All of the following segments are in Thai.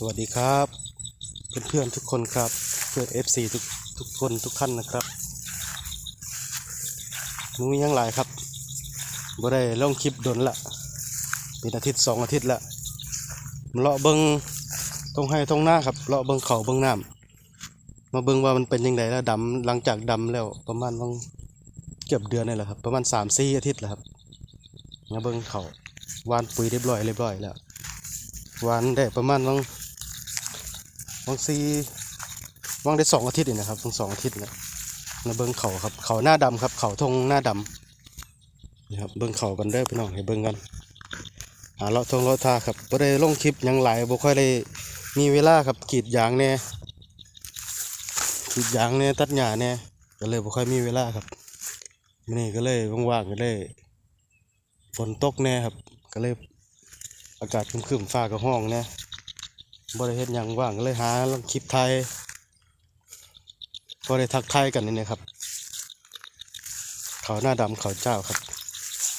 สวัสดีครับ เพื่อนๆทุกคนครับ เพื่อน FC ทุกทุกคนทุกท่านนะครับหนูยังหลายครับบ่ได้ลงคลิปดนละเป็นอาทิตย์สองอาทิตย์ละเลาะเบิงตรงให้ตรงหน้าครับเลาะเบิงเขาเบิงน้ำมาเบิงว่ามันเป็นยังไงแล้วดำหลังจากดำแล้วประมาณวังเกือบเดือนนี่แหละครับ ประมาณสามสี่อาทิตย์แล้วครับมาเบิงเขาวานปุ๋ยเรียบร้อยเรียบร้อยแล้ววานได้ประมาณวัง วังซีวังได้สองอาทิตย์นี่นะครับทั้งสองอาทิตย์นะมาเบิ้งเขาครับเขาหน้าดำครับ เขาทงหน้าดำนี่ครับเบิ้งเขากันได้อพี่น้องให้เบิ้งกันหาเลาะทงเลาะทาครับบ่ได้ลงคลิปยังหลายบ่ค่อยได้มีเวลาครับกรีดยางแน่กรีดยางแน่ตัดหญ้าแน่ก็เลยบ่ค่อยมีเวลาครับนี้ก็เลยว่างๆก็เลยฝนตกแน่ครับ ก็เลยอากาศครึมๆฟ้าก็ห้องเนี่ย บริเฮ็ดหยังว่างก็เลยหาลองคลิปไทยบริทักทยกันนี่นะครับ เขาหน้าดำเขาเจ้าครับ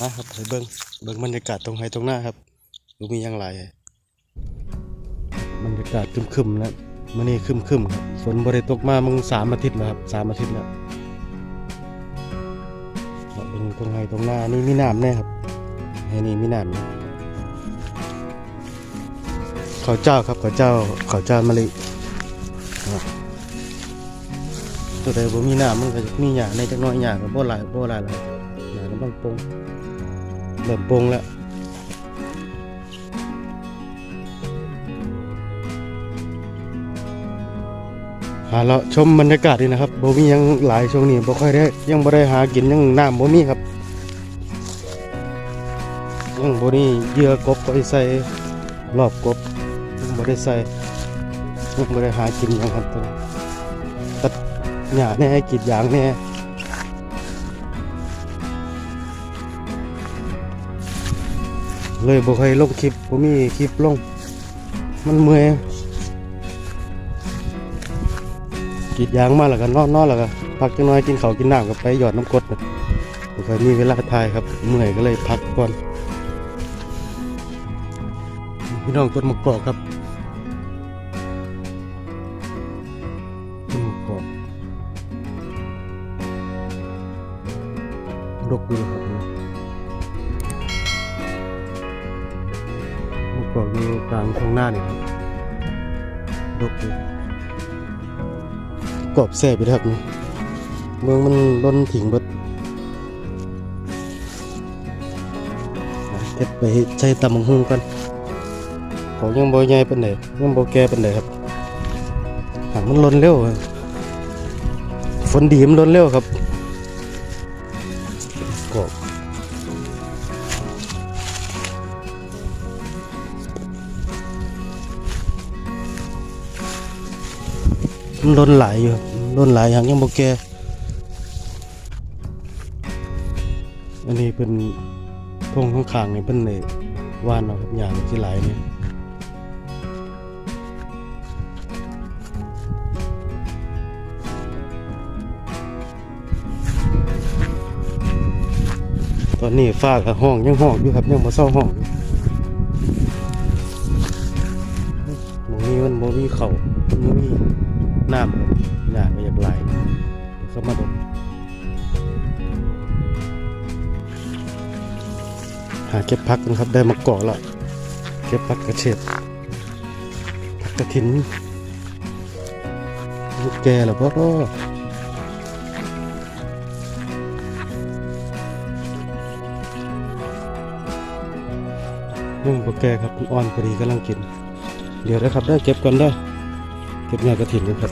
นะครับไปเบิ้งเบิ้งบรรยากาศตรงไฮตรงหน้าครับดูมีหยังไรบรรยากาศคึมๆแล้วมื่อนี้ครึมๆครับฝนบริตกมามึงสามอาทิตย์แล้วครับสามอาทิตย์แล้วเบิ้งตรงไฮตรงหน้านี่มีน้ำแน่ครับไอ้นี่มีน้ำนะ ข้าวเจ้าครับข้าวเจ้าข้าวเจ้ามะลิตัวใดบ่มีน้ำมันก็จะมีหญ้าในจักน้อยหญ้าก็บ่หลายบ่หลายหลายหญ้าก็ต้องปรุงเริ่มปรุงแล้วหาเราชมบรรยากาศดีนะครับบ่มียังหลายช่วงนี้บ่ค่อยได้ยังบ่ได้หากินยังน้ำบ่มีครับยังบ่นี่เยื่อกบไปใส่รอบกบ บ่ได้ใส่ยังบ่ได้หากินหยังครับตอนนี้ตัดหญ้าแน่กีดยางแน่เลยบ่ค่อยลงคลิปบ่มีคลิปลง มันเมื่อยกีดยางมาแล้วก็นอนนอนแล้วก็พักจักหน่อยกินเขากินน้ำก็ไปหยอดน้ำกดนะบ่ค่อยมีเวลาถ่ายครับ เมื่อยก็เลยพักก่อนพี่น้องต้นมะกอกครับ ดกดีครับมะกอกอยู่กลางทางหน้านี่ครับดกดีกรอบแซ่บไปครับนี่เมืองมันล้นถิงบดเก็บไปใช้ตำบังหุ่งกันของยังบ่ใหญ่ปานใดยังบ่แก่ปานใดครับหางมันล้นเร็วฝนดีมันล้นเร็วครับ มันล้นไหลยอยู่ล้นไหลอย่างยังบ่แกอันนี้เป็นทงข้างๆนี่เป็นเลยว่านเอาอย่างที่หลเนี่ยตอนนี้ฟ้ากับห้องยังห้องอยู่ครับยังมาเศร้าห้องอยู่หมองนี้มันโมมีเขามันมี น้ำหญ้าก็อยากไหลเข้ามาดกหาเก็บพักกันครับได้มาเกาะแล้วเก็บพักกระเฉดพักกระถินลูกแกแล้วพ่อนึ่งโปแกครับอ่อนพอดีกำลังกิน เดี๋ยวนะครับได้เก็บก่อนได้ เก็บงากระถิ่นกันครับ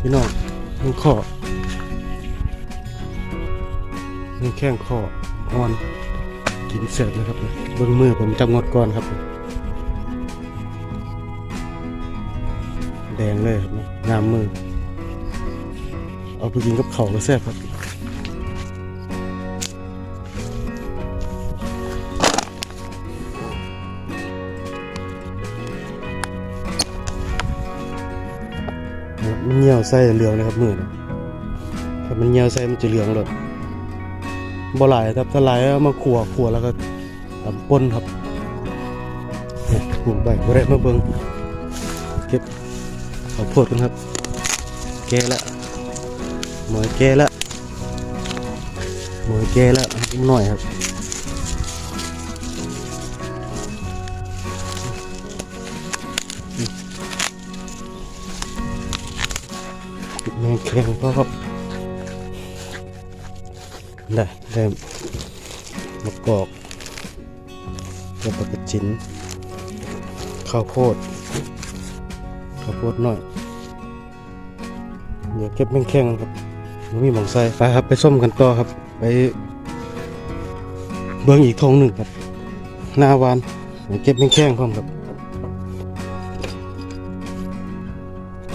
พี่น้องนี่ข้อนี่แข้งข้ออ่อนกินเสร็จแล้วครับเบิ้งมือผมจำงดก่อนครับ แดงเลยครับงามมือ เอาไปกินกับเขาวก็แซ่บครับ มันเหี่ยวใส่เหลืองเลยครับมือนะถ้ามันเหี่ยวใส่มันจะเหลืองเลยบ่หลายครับถ้าหลายเอามาขัวขัวแล้วก็ตำป่นครับเนี่ยปลูกใบบ่ได้มาเบิ่งเก็บข้าวโพดกันครับ แก่ละหมอยแก่ละหมอยแก่ละอีกหน่อยครับ แมงแข็งก็ครับได้ได้มะกอกแล้วก็กระจินข้าวโพดข้าวโพดหน่อยเดี๋ยวเก็บแมงแข้งครับบ่มีหมองใสไปครับไปส้มกันต่อครับ ไป เบิ้งอีกทงหนึ่งครับ หน้าวานเก็บแมงแข้งพร้อมครับ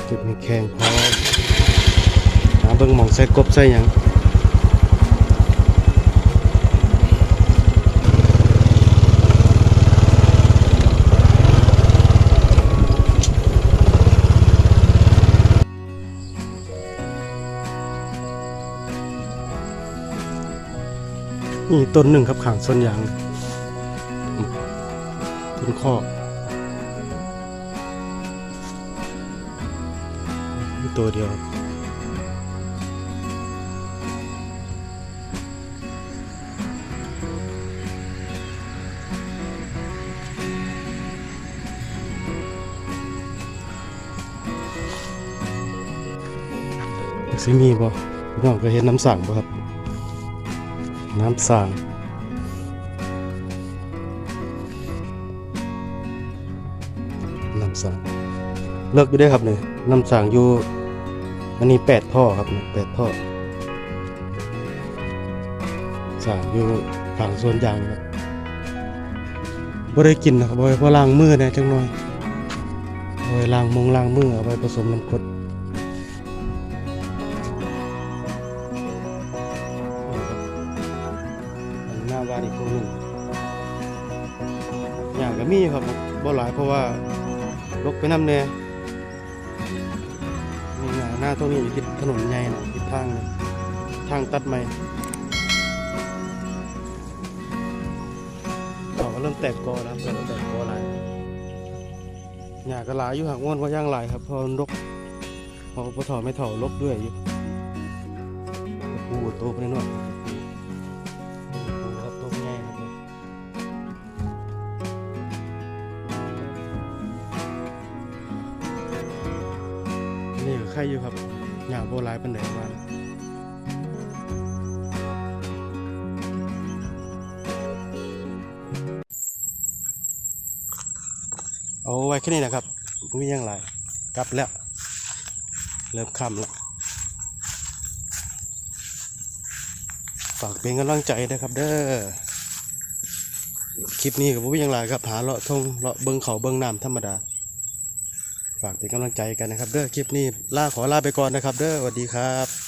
เก็บแมงแข้งพร้อม เบิ้งหมองใส่กบใส่หยังนี่ต้นหนึ่งครับขางส้นยางต้นข้อมีตัวเดียว ครับซิมีบ่พี่น้องเคยเห็นน้ำสั่งบ่ครับ น้ำสั่งน้ำสั่งเลิกอยู่ได้ครับเนี่ยน้ำสั่งอยู่อันนี้แปดท่อครับเนี่ยแปดท่อสั่งอยู่ฝั่งส่วนยางครับบ่ได้กินนะครับบ่ได้พราะล้างมือแนะจังหน่อยเอาไว้ล้างมงล้างมือเอาไว้ผสมน้ำกรด หน้าบ้านอีกคนหนึ่งอย่างก็มีครับบ่หลายเพราะว่าลกไปน้ำแน่นี่หน้าหน้าตรงนี้อยู่ที่ถนนใหญ่นะทิศทางทางตัดใหม่เขาก็เริ่มแตกกอแล้วเริ่มแตกกอหลายหญ้าก็หลายอยู่หักง่วนว่าย่างหลายครับพอมันรกพอพอถอไม่ถอลกด้วยอยู่ปูโตไปหน่อย นี่ก็ไข่อยู่ครับหยาโบราณปันไหนมาเอาไว้แค่นี้นะครับไมมีหยังไรกลับแล้ว เริ่มค่ำแล้วฝากเป็นกำลังใจนะครับเด้อคลิปนี้กับผมยังไรครับหาเลาะทงเลาะเบิงเขาเบิงน้ำธรรมดา ฝากเป็นกำลังใจกันนะครับ เด้อคลิปนี้ลาขอลาไปก่อนนะครับ เด้อสวัสดีครับ